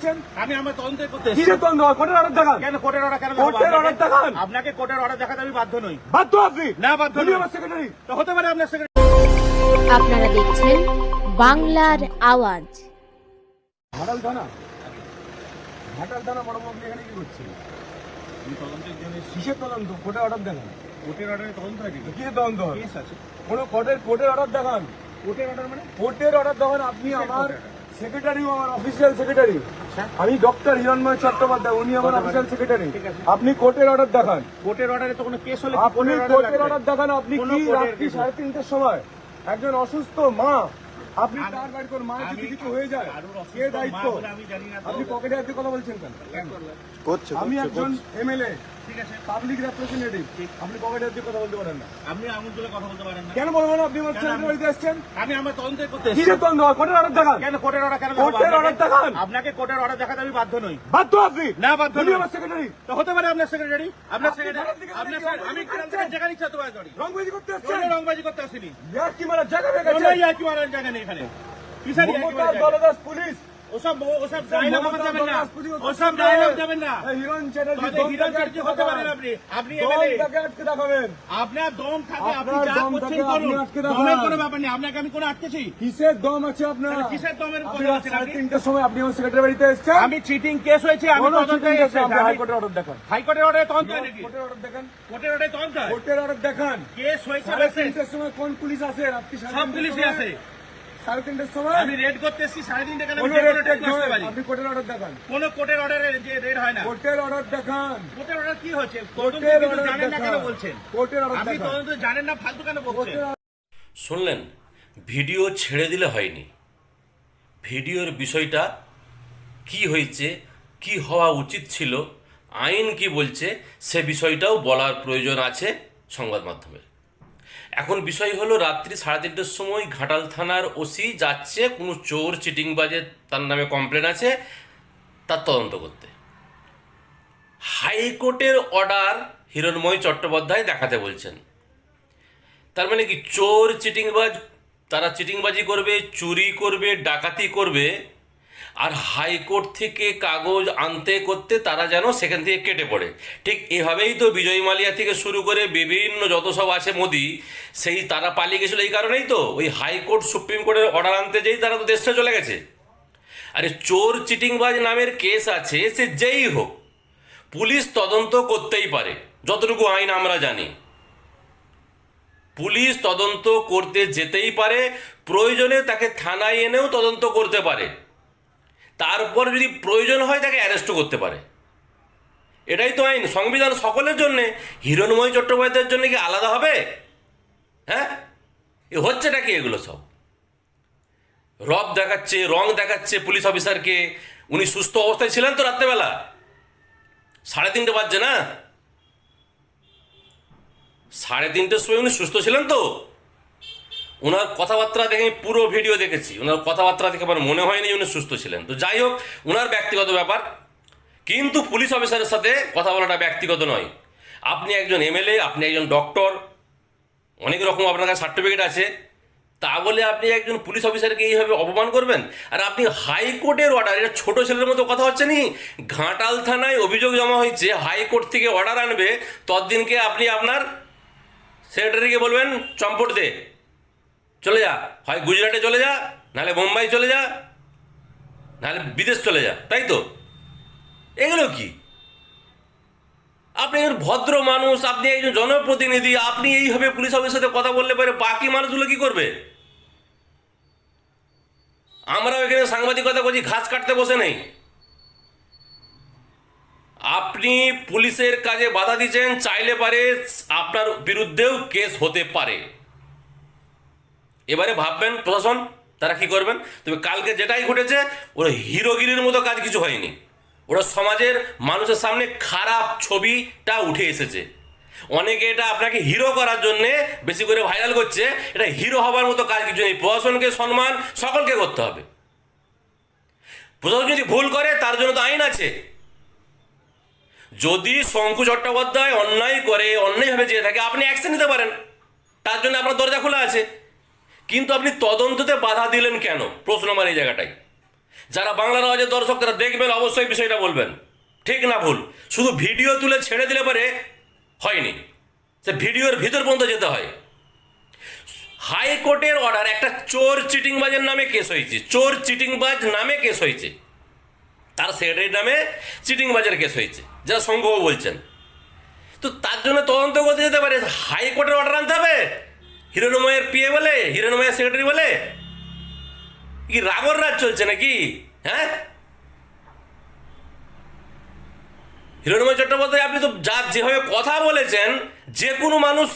এসছেন আমি আমার তদন্ত করতে কি এসেছি। যে তন্দ কোর্টের অর্ডার দেখান। কেন কোর্টের অর্ডার কেন কোর্টের আপনাকে? দেখান। আপনাকে কোর্টের অর্ডার দেখাতে আমি বাধ্য নই। বাধ্য আপনি? না, বাধ্য নই। আমার সেক্রেটারি তো হতে পারে আপনার সেক্রেটারি আপনারা দেখছেন বাংলার আওয়াজ। থানা। থানা বড় আপনি এখানে কি করছেন আমি তদন্তের জন্য। কিসের তদন্ত? কোর্টের অর্ডার দেখান। কোর্টের অর্ডারে তদন্ত নাকি কি? তদন্ত? কেস আছে। কোনো কোর্টের কোর্টের অর্ডার দেখান। কোর্টের অর্ডার মানে? কোর্টের অর্ডার দেখান আপনি আমার? সেক্রেটারি আমার অফিসিয়াল সেক্রেটারি আমি ডক্টর হিরণময় চট্টোপাধ্যায় উনি আমার অফিসিয়াল সেক্রেটারি আপনি কোর্টের অর্ডার দেখান। কোর্টের অর্ডারে তো কোনো কেস হলে কি আপনি কোর্টের? অর্ডার দেখান আপনি কি রাত্রি সাড়ে তিনটের সময় একজন অসুস্থ মা আপনি আমি- তার বাড়ি করে মায়ের যদি কিছু হয়ে যায় কে দায়িত্ব? আমি। আপনি পকেটে হাতে কথা বলছেন কেন? আমি করছে, একজন। এমএলএ ঠিক আছে পাবলিক রেপ্রেজেন্টেটিভ আপনি পকেটে হাতে কথা বলতে পারেন না? আপনি আঙুল তুলে কথা বলতে পারেন না। কেন বলব না? আপনি আমার ছেলের বাড়িতে এসছেন আমি আমার তদন্ত করতে কি এসেছি। কোর্টের অর্ডার দেখান। কেন কোর্টের অর্ডার কেন কোর্টের আপনাকে? দেখান। আপনাকে কোর্টের অর্ডার দেখাতে আমি বাধ্য নই। বাধ্য আপনি? না, বাধ্য নই। আমার সেক্রেটারি তো হতে পারে আপনার সেক্রেটারি আপনার সেক্রেটারি আপনার রংবাজি আমি করি করতে রংবাজি করতে আসিনি? ইয়ার কি মারা জায়গা জায়গা নেই এখানে। কিসের পুলিশ। ওসব ওসব ডায়লগ মমতার না। ওসব ডায়লগ যাবেন না। হিরণ চ্যাটার্জি হিরণ চ্যাটার্জি হতে পারেন আপনি। আপনি দম এমএলএ। তাকে আটকে দেখাবেন। আপনার দম থাকে আপনি যা করছেন করুন। দমের কোনো ব্যাপার নেই আপনাকে আমি কোনো আটকেছি। কিসের দম আছে আপনার? কিসের দমের কথা রাত আপনি? তিনটের সময় আপনি আমার সেক্রেটারি বাড়িতে এসছেন? আমি চিটিং কেস হয়েছে আমি তদন্তে এসেছি। না, আপনি আমি- হাইকোর্টের অর্ডার দেখান। হাইকোর্টের অর্ডারে তদন্ত নাকি? কোর্টের অর্ডার দেখান। কোর্টের অর্ডারে তদন্ত কোর্টের অর্ডার দেখান। কেস হয়েছে সাড়ে সময় কোন পুলিশ আসে? রাত্রি সব পুলিশই আছে সাড়ে তিনটের সময়? আমি রেড করতে এসেছি সাড়ে তিনটে কেন আপনি কোর্টের অর্ডার দেখান। কোনো কোর্টের অর্ডারে যে রেড হয় না। কোর্টের অর্ডার দেখান। কোর্টের অর্ডার কি হচ্ছে? কোর্টের কিছু জানেন না কেন বলছেন? কোর্টের অর্ডার আপনি তদন্ত জানেন না ফালতু কেন বলছেন? শুনলেন ভিডিও ছেড়ে দিলে হয়নি। ভিডিওর বিষয়টা কি হয়েছে কি হওয়া উচিত ছিল আইন কি বলছে সে বিষয়টাও বলার প্রয়োজন আছে সংবাদ মাধ্যমের। এখন বিষয় হলো, রাত্রি সাড়ে তিনটের সময় ঘাটাল থানার ওসি যাচ্ছে, কোনো চোর চিটিংবাজের তার নামে কমপ্লেন আছে, তার তদন্ত করতে। হাইকোর্টের অর্ডার হিরণময় চট্টোপাধ্যায় দেখাতে বলছেন। তার মানে কি, চোর চিটিংবাজ, তারা চিটিংবাজি করবে, চুরি করবে, ডাকাতি করবে আর হাইকোর্ট থেকে কাগজ আনতে করতে তারা যেন সেখান থেকে কেটে পড়ে। ঠিক এভাবেই তো বিজয় মালিয়া থেকে শুরু করে বিভিন্ন যত সব আছে মোদি, সেই তারা পালিয়ে গেছিল এই কারণেই তো। ওই হাইকোর্ট সুপ্রিম কোর্টের অর্ডার আনতে যেই তারা তো দেশটা চলে গেছে। আরে চোর চিটিংবাজ নামের কেস আছে, সে যেই হোক, পুলিশ তদন্ত করতেই পারে, যতটুকু আইন আমরা জানি। পুলিশ তদন্ত করতে যেতেই পারে, প্রয়োজনে তাকে থানায় এনেও তদন্ত করতে পারে। তারপর যদি প্রয়োজন হয় তাকে অ্যারেস্টও করতে পারে। এটাই তো আইন। সংবিধান সকলের জন্যে, হিরণময় চট্টোপাধ্যায়ের জন্য কি আলাদা হবে? হ্যাঁ? এ হচ্ছেটা কি এগুলো সব? রব দেখাচ্ছে, রং দেখাচ্ছে পুলিশ অফিসারকে। উনি সুস্থ অবস্থায় ছিলেন তো রাত্রেবেলা। সাড়ে তিনটে বাজছে না? সাড়ে তিনটের সময় উনি সুস্থ ছিলেন তো? ওনার কথাবার্তা দেখে আমি পুরো ভিডিও দেখেছি। ওনার কথাবার্তা দেখে আমার মনে হয়নি উনি সুস্থ ছিলেন। তো যাই হোক, ওনার ব্যক্তিগত ব্যাপার। কিন্তু পুলিশ অফিসারের সাথে কথা বলাটা ব্যক্তিগত নয়। আপনি একজন এমএলএ, আপনি একজন ডক্টর, অনেক রকম আপনার কাছে সার্টিফিকেট আছে। তা বলে আপনি একজন পুলিশ অফিসারকে এইভাবে অপমান করবেন? আর আপনি হাইকোর্টের অর্ডার এটা ছোট ছেলের মতো কথা হচ্ছে নি? ঘাটাল থানায় অভিযোগ জমা হয়েছে, হাইকোর্ট থেকে অর্ডার আনবে, ততদিনকে আপনি আপনার সেক্রেটারিকে বলবেন, চম্পট দে। চলে যা। হয় গুজরাটে চলে যা, নাহলে বোম্বাই চলে যা, নাহলে বিদেশ চলে যা, তাই তো? এগুলো কি? আপনি একজন ভদ্র মানুষ, আপনি একজন জনপ্রতিনিধি, আপনি এইভাবে পুলিশ অফিসের সাথে কথা বললে পরে বাকি মানুষগুলো কি করবে? আমরাও এখানে সাংবাদিকতা করছি, ঘাস কাটতে বসে নেই। আপনি পুলিশের কাজে বাধা দিচ্ছেন, চাইলে পারে আপনার বিরুদ্ধেও কেস হতে পারে। এবারে ভাববেন প্রশাসন, তারা কি করবেন? তবে কালকে যেটাই ঘটেছে, ওরা হিরোগিরির মতো কাজ কিছু হয়নি। ওরা সমাজের মানুষের সামনে খারাপ ছবিটা উঠে এসেছে। অনেকে এটা আপনাকে হিরো করার জন্য বেশি করে ভাইরাল করছে, এটা হিরো হবার মতো কাজ কিছু নেই। প্রশাসনকে সম্মান সকলকে করতে হবে। প্রশাসন যদি ভুল করে, তার জন্য তো আইন আছে। যদি শঙ্কু চট্টোপাধ্যায় অন্যায় করে, অন্যায়ভাবে যেয়ে থাকে, আপনি অ্যাকশন নিতে পারেন। তার জন্য আপনার দরজা খোলা আছে। কিন্তু আপনি তদন্ততে বাধা দিলেন কেন? প্রশ্ন আমার এই জায়গাটাই। যারা বাংলার আওয়াজের দর্শক, তারা দেখবেন, অবশ্যই বিষয়টা বলবেন। ঠিক না ভুল? শুধু ভিডিও তুলে ছেড়ে দিলে পরে হয়নি। সে ভিডিওর ভিতর পর্যন্ত যেতে হয়। হাইকোর্টের অর্ডার একটা চোর চিটিংবাজের নামে কেস হয়েছে। চোর চিটিংবাজ নামে কেস হয়েছে। তার সেক্রেটারির নামে চিটিংবাজের কেস হয়েছে। যারা সংঘও বলছেন। তো তার জন্য তদন্ত করতে যেতে পারে। হাইকোর্টের অর্ডার আনতে হবে? হিরণময়ের পিএ বলে হিরণময়ের সেক্রেটারি বলে? কি রাগর রাজ চলছে নাকি? হ্যাঁ? হিরণময় চট্টোপাধ্যায়, আপনি তো যা যেভাবে কথা বলেছেন, যে কোনো মানুষ